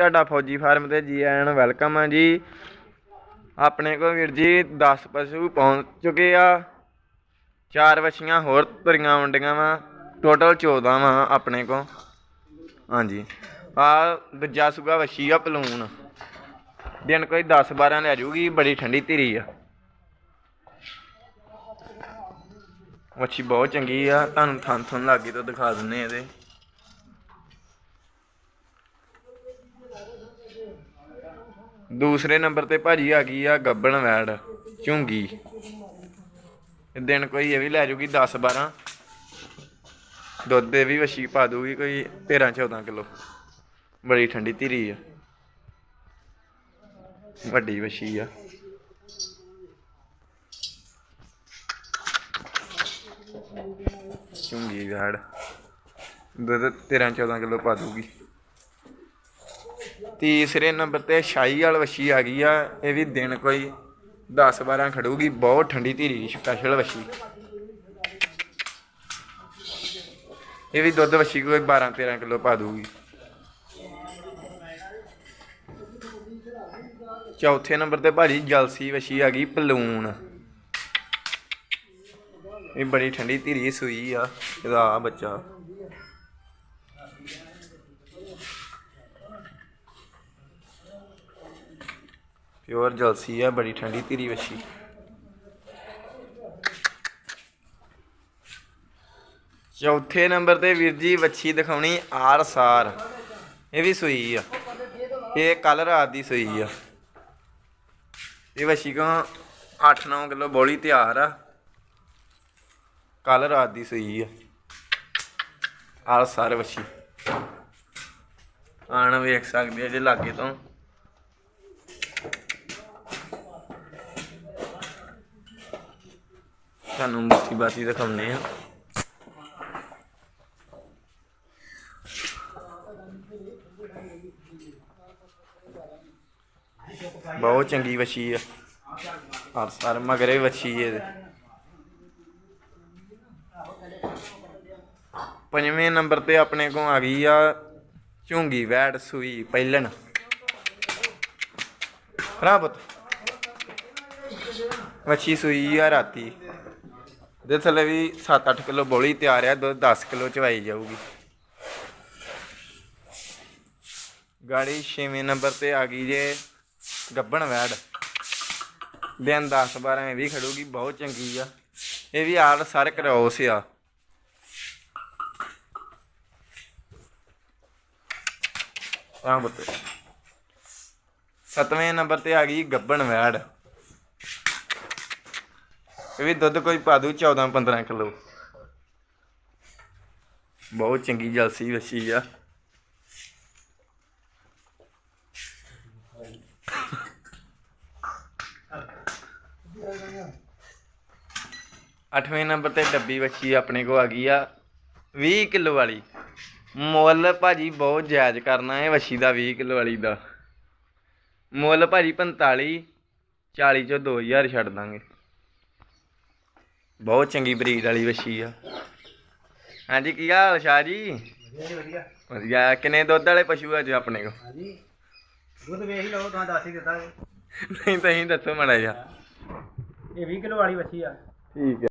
ਤੁਹਾਡਾ ਫੌਜੀ ਫਾਰਮ ਤੇ ਜੀ ਆਇਆਂ ਨੂੰ ਵੈਲਕਮ ਆ ਜੀ। ਆਪਣੇ ਕੋਲ ਵੀਰ ਜੀ 10 ਪਸ਼ੂ ਪਹੁੰਚ ਚੁੱਕੇ ਆ। ਚਾਰ ਵਛੀਆਂ ਹੋਰ ਤਰੀਆਂ ਵੰਡੀਆਂ ਵਾ। ਟੋਟਲ 14 ਵਾ ਆਪਣੇ ਕੋਲ। ਹਾਂਜੀ। ਆ ਦੂਜਾ ਸੁਗਾ ਵਛੀ ਆ ਪਲੂਣ ਦਿਨ ਕੋਈ 10 12 ਲੈ ਜੂਗੀ, ਬੜੀ ਠੰਡੀ ਧੀਰੀ ਆ। ਵੱਛੀ ਬਹੁਤ ਚੰਗੀ ਆ। ਤੁਹਾਨੂੰ ਥਣ ਥਣ ਲਾਗੇ ਤਾਂ ਦਿਖਾ ਦਿੰਨੇ ਇਹਦੇ। ਦੂਸਰੇ ਨੰਬਰ ਤੇ ਭਾਜੀ ਆ ਗਈ ਆ ਗੱਬਣ ਵੈੜ, ਝੁੰਗੀ। ਦਿਨ ਕੋਈ ਇਹ ਵੀ ਲੈ ਜੂਗੀ 10 12 ਦੁੱਧ ਦੇ ਵੀ ਵਛੀ ਪਾ ਦੂਗੀ ਕੋਈ 13 14 ਕਿਲੋ। ਬੜੀ ਠੰਡੀ ਧੀਰੀ ਆ। ਵੱਡੀ ਵਛੀ ਆ। ਝੁੰਗੀ ਵੈੜ। ਦੁੱਧ 13 14 ਕਿਲੋ ਪਾ ਦੂਗੀ। ਤੀਸਰੇ ਨੰਬਰ ਤੇ ਸ਼ਾਹੀ ਵਾਲ ਵਛੀ ਆ ਗਈ ਆ, ਇਹ ਵੀ ਦਿਨ ਕੋਈ 10 12 ਖੜੂਗੀ, ਬਹੁਤ ਠੰਡੀ ਧੀਰੀ ਸਪੈਸ਼ਲ ਵਛੀ। ਇਹ ਵੀ ਦੁੱਧ ਵਛੀ ਕੋਈ 12 13 ਕਿਲੋ ਪਾ ਦੂਗੀ ਚੌਥੇ ਨੰਬਰ ਤੇ ਭਾਜੀ ਜਲਸੀ ਵਛੀ ਆ ਗਈ ਪਲੂਣ ਇਹ ਬੜੀ ਠੰਡੀ ਧੀਰੀ ਸੂਈ ਆ, ਇਹਦਾ ਆ ਬੱਚਾ। ਪਿਓਰ ਜਲਸੀ ਆ, ਬੜੀ ਠੰਡੀ ਧੀਰੀ ਵੱਛੀ। ਚੌਥੇ ਨੰਬਰ ਤੇ ਵੀਰ ਜੀ ਵੱਛੀ ਦਿਖਾਉਣੀ ਆਰ ਸਾਰ। ਇਹ ਵੀ ਸੂਈ ਆ। ਇਹ ਕੱਲ ਰਾਤ ਦੀ ਸੂਈ ਆ। ਇਹ ਵੱਛੀ ਕੋ 8-9 ਕਿਲੋ ਬੋਲੀ ਤਿਆਰ ਆ। ਕੱਲ ਰਾਤ ਦੀ ਸੂਈ ਆ। ਆਰ ਸਾਰ ਵੱਛੀ। ਆਣ ਵੇਖ ਸਕਦੇ ਆ ਜੇ ਲਾਗੇ ਤੋਂ। ਤੁਹਾਨੂੰ ਮੁੱਠੀ ਬਾਤੀ ਦਿਖਾਉਂਦੇ ਆ ਬਹੁਤ ਚੰਗੀ ਵਛੀ ਆ। ਹਰ ਸਾਰ ਮਗਰੇ ਵਛੀ ਇਹਦੇ। ਪੰਜਵੇਂ ਨੰਬਰ ਤੇ ਆਪਣੇ ਕੋਲ ਆ ਗਈ ਆ ਝੁੰਗੀ ਵੈੜ ਸੂਈ ਪਹਿਲਣ। ਰਾਬਤ ਵੱਛੀ ਸੂਈ ਆ ਰਾਤੀ। ਦੇ ਥੱਲੇ ਵੀ 7-8 ਕਿਲੋ ਬੋਲੀ ਤਿਆਰ ਆ, ਦੁੱਧ 10 ਕਿਲੋ ਚਵਾਈ ਜਾਊਗੀ। ਗਾੜੀ 6ਵੇਂ ਨੰਬਰ ਤੇ ਆ ਗਈ ਜੇ ਗੱਬਣ ਵੈੜ। ਦਿਨ 10 12 ਇਹ ਵੀ ਖੜੂਗੀ, ਬਹੁਤ ਚੰਗੀ ਆ। ਇਹ ਵੀ ਆਲ ਸਾਰੇ ਕਰੋਸ ਆ। ਆ ਬਤੇ ਸਤਵੇਂ ਨੰਬਰ ਤੇ ਆ ਗਈ ਗੱਬਣ ਵੈੜ। ਇਹ ਵੀ ਦੁੱਧ ਕੋਈ ਪਾ ਦੂ 14 15 ਕਿਲੋ। ਬਹੁਤ ਚੰਗੀ ਜਲਸੀ ਵਛੀ ਆ। ਅੱਠਵੇਂ ਨੰਬਰ ਤੇ ਡੱਬੀ ਵੱਛੀ ਆਪਣੇ ਕੋ ਆ ਗਈ ਆ 20 ਕਿਲੋ ਵਾਲੀ। ਮੁੱਲ ਭਾਜੀ ਬਹੁਤ ਜਾਇਜ਼ ਕਰਨਾ ਹੈ ਵੱਛੀ ਦਾ 20 ਕਿਲੋ ਵਾਲੀ ਦਾ। ਮੁੱਲ ਭਾਜੀ 45 40 ਚੋਂ 2000 ਛੱਡ ਦਾਂਗੇ। ਬਹੁਤ ਚੰਗੀ ਬਰੀਡ ਵਾਲੀ ਵੱਛੀ ਆ। ਹਾਂਜੀ ਕੀ ਹਾਲ ਸ਼ਾਹ ਜੀ? ਵਧੀਆ ਵਧੀਆ। ਕਿੰਨੇ ਦੁੱਧ ਵਾਲੇ ਪਸ਼ੂ ਅੱਜ ਆਪਣੇ ਕੋ ਹਾਂਜੀ। ਦੁੱਧ ਵੇਖ ਹੀ ਲਓ ਤਾਂ ਦੱਸ ਹੀ ਦਿੱਤਾ। ਨਹੀਂ ਤਾਂ ਹੀ ਦੱਸੋ ਮੜਾ ਜਾ ਇਹ 20 ਕਿਲੋ ਵਾਲੀ ਵੱਛੀ ਆ। ਠੀਕ ਹੈ